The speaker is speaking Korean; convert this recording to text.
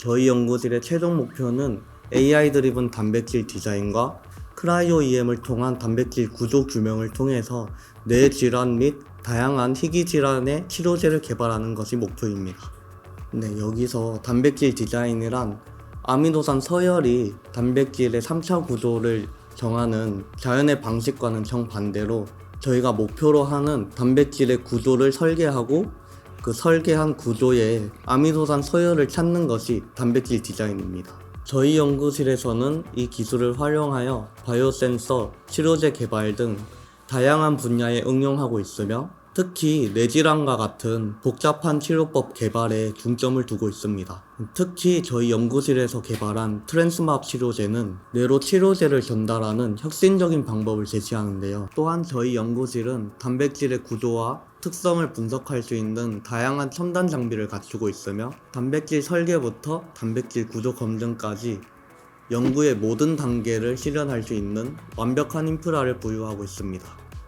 저희 연구실의 최종 목표는 AI 드리븐 단백질 디자인과 크라이오 EM을 통한 단백질 구조 규명을 통해서 뇌 질환 및 다양한 희귀 질환의 치료제를 개발하는 것이 목표입니다. 네, 여기서 단백질 디자인이란 아미노산 서열이 단백질의 3차 구조를 정하는 자연의 방식과는 정반대로 저희가 목표로 하는 단백질의 구조를 설계하고 그 설계한 구조에 아미노산 서열을 찾는 것이 단백질 디자인입니다. 저희 연구실에서는 이 기술을 활용하여 바이오센서, 치료제 개발 등 다양한 분야에 응용하고 있으며 특히 뇌질환과 같은 복잡한 치료법 개발에 중점을 두고 있습니다. 특히 저희 연구실에서 개발한 트랜스마업 치료제는 뇌로 치료제를 전달하는 혁신적인 방법을 제시하는데요. 또한 저희 연구실은 단백질의 구조와 특성을 분석할 수 있는 다양한 첨단 장비를 갖추고 있으며 단백질 설계부터 단백질 구조 검증까지 연구의 모든 단계를 실현할 수 있는 완벽한 인프라를 보유하고 있습니다.